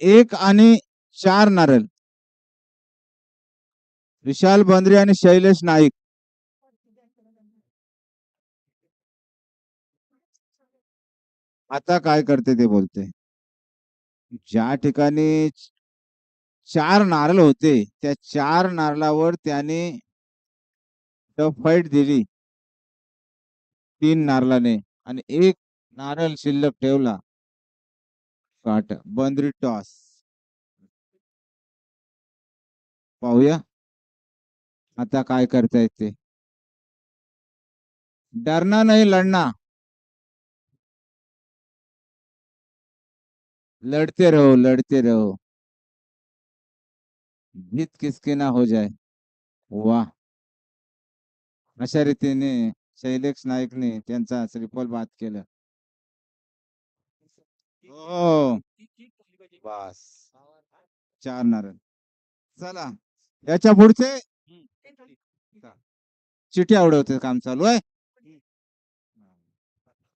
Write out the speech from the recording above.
एक आणि चार नारळ. विशाल बंद्रे आणि शैलेश नाईक. आता काय करते ते बोलते. ज्या ठिकाणी चार नारळ होते त्या चार नारळावर त्याने फाईट दिली. तीन नारळाने आणि एक नारळ शिल्लक ठेवला. काट बंदरी टॉस. पाहूया. आता काय करता येते? डरना नाही लढना. लड़ते रहो लड़ते रहो. जीत किसकी ना हो जाए. वा अशा रीतीने शैलेश नाईकने त्यांचा श्रीफल बाद केलं. हो. बस. चार नारळ. चला. याच्या पुढचे चिठी आवडवते काम चालू आहे.